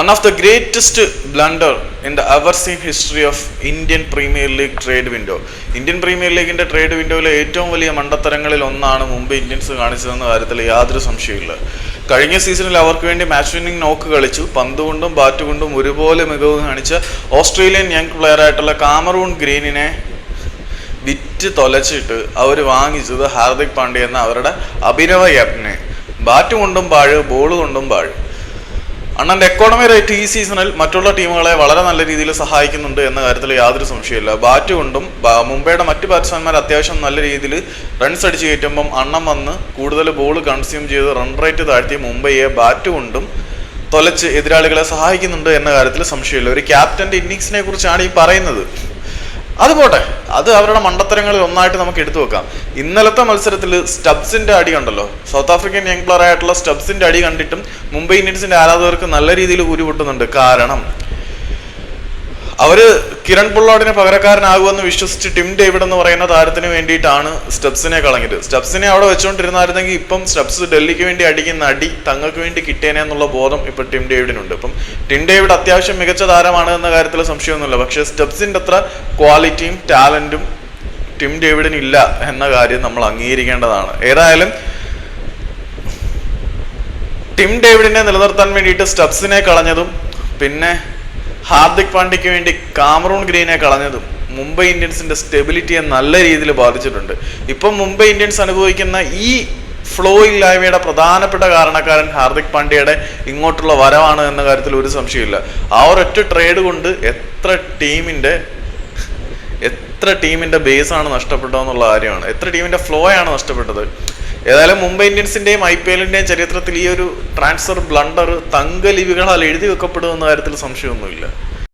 One of the greatest blunder in the ever seen history of Indian Premier League trade window Indian Premier ലീഗിന്റെ trade വിൻഡോയിലെ ഏറ്റവും വലിയ മണ്ടത്തരങ്ങളിൽ ഒന്നാണ് Mumbai Indians കാണിച്ചതെന്ന കാര്യത്തിൽ യാതൊരു സംശയമില്ല കഴിഞ്ഞ സീസണിൽ അവർക്ക് വേണ്ടി മാച്ച് വിന്നിംഗ് നോക്ക് കളിച്ചു. പന്ത് കൊണ്ടും ബാറ്റ് കൊണ്ടും ഒരുപോലെ മികവ് കാണിച്ച ഓസ്ട്രേലിയൻ യങ് പ്ലെയർ ആയിട്ടുള്ള കാമറൂൺ ഗ്രീനിനെ വിറ്റ് തൊലച്ചിട്ട് അവർ വാങ്ങിച്ചത് ഹാർദിക് പാണ്ഡ്യ എന്ന അവരുടെ അഭിനവ യജ്ഞനെ ബാറ്റ് കൊണ്ടും പാഴ് ബോൾ കൊണ്ടും പാഴ്. അണ്ണന്റെ എക്കോണമി റേറ്റ് ഈ സീസണിൽ മറ്റുള്ള ടീമുകളെ വളരെ നല്ല രീതിയിൽ സഹായിക്കുന്നുണ്ട് എന്ന കാര്യത്തിൽ യാതൊരു സംശയമില്ല ബാറ്റ് കൊണ്ടും മുംബൈയുടെ മറ്റ് ബാറ്റ്സ്മാൻമാർ അത്യാവശ്യം നല്ല രീതിയിൽ റൺസ് അടിച്ച് കയറ്റുമ്പം അണ്ണം വന്ന് കൂടുതൽ ബോൾ കൺസ്യൂം ചെയ്ത് റൺ റേറ്റ് താഴ്ത്തി മുംബൈയെ ബാറ്റ് കൊണ്ടും തൊലച്ച് എതിരാളികളെ സഹായിക്കുന്നുണ്ട് എന്ന കാര്യത്തിൽ സംശയമില്ല. ഒരു ക്യാപ്റ്റന്റെ ഇന്നിങ്സിനെ കുറിച്ചാണ് ഈ പറയുന്നത്. അത് പോട്ടെ. അത് അവരുടെ മണ്ടത്തരങ്ങളിൽ ഒന്നായിട്ട് നമുക്ക് എടുത്തു വെക്കാം. ഇന്നലത്തെ മത്സരത്തിൽ സ്റ്റബ്സിന്റെ അടി കണ്ടല്ലോ. സൗത്ത് ആഫ്രിക്കൻ യങ് പ്ലെയർ ആയിട്ടുള്ള സ്റ്റബ്സിന്റെ അടി കണ്ടിട്ടും മുംബൈ ഇന്ത്യൻസിന്റെ ആരാധകർക്ക് നല്ല രീതിയിൽ ഉരുപൊട്ടുന്നുണ്ട് കാരണം അവർ കിരൺ പുള്ളോടിനെ പകരക്കാരനാകുമെന്ന് വിശ്വസിച്ച് ടിം ഡേവിഡ് എന്ന് പറയുന്ന താരത്തിന് വേണ്ടിയിട്ടാണ് സ്റ്റെപ്സിനെ കളഞ്ഞത്. സ്റ്റെപ്സിനെ അവിടെ വെച്ചുകൊണ്ടിരുന്നായിരുന്നെങ്കിൽ ഇപ്പം സ്റ്റെപ്സ് ഡൽഹിക്ക് വേണ്ടി അടിക്കുന്ന അടി തങ്ങൾക്ക് വേണ്ടി കിട്ടിയേനെ എന്നുള്ള ബോധം ഇപ്പം ടിം ഡേവിഡിനുണ്ട്. ഇപ്പം ടിം ഡേവിഡ് അത്യാവശ്യം മികച്ച താരമാണ് എന്ന കാര്യത്തിൽ സംശയമൊന്നുമില്ല. പക്ഷേ സ്റ്റെപ്സിന്റെ അത്ര ക്വാളിറ്റിയും ടാലന്റും ടിം ഡേവിഡിന് ഇല്ല എന്ന കാര്യം നമ്മൾ അംഗീകരിക്കേണ്ടതാണ്. ഏതായാലും ടിം ഡേവിഡിനെ നിലനിർത്താൻ വേണ്ടിയിട്ട് സ്റ്റെപ്സിനെ കളഞ്ഞതും പിന്നെ ഹാർദിക് പാണ്ഡ്യയ്ക്ക് വേണ്ടി കാമറൂൺ ഗ്രീനെ കളഞ്ഞതും മുംബൈ ഇന്ത്യൻസിന്റെ സ്റ്റെബിലിറ്റിയെ നല്ല രീതിയിൽ ബാധിച്ചിട്ടുണ്ട്. ഇപ്പം മുംബൈ ഇന്ത്യൻസ് അനുഭവിക്കുന്ന ഈ ഫ്ലോ ഇല്ലായ്മയുടെ പ്രധാനപ്പെട്ട കാരണക്കാരൻ ഹാർദിക് പാണ്ഡ്യയുടെ ഇങ്ങോട്ടുള്ള വരവാണ് എന്ന കാര്യത്തിൽ ഒരു സംശയമില്ല ആ ഒരൊറ്റ ട്രേഡ് കൊണ്ട് എത്ര ടീമിന്റെ എത്ര ടീമിന്റെ ബേസ് ആണ് നഷ്ടപ്പെട്ടതെന്നുള്ള കാര്യമാണ്. എത്ര ടീമിന്റെ ഫ്ലോയാണ് നഷ്ടപ്പെട്ടത്? ഏതായാലും മുംബൈ ഇന്ത്യൻസിന്റെയും ഐ പി എല്ലിന്റെയും ചരിത്രത്തിൽ ഈ ഒരു ട്രാൻസ്ഫർ ബ്ലണ്ടർ തങ്ക ലിപികളാൽ എഴുതി വെക്കപ്പെടുമെന്ന കാര്യത്തിൽ സംശയമൊന്നുമില്ല.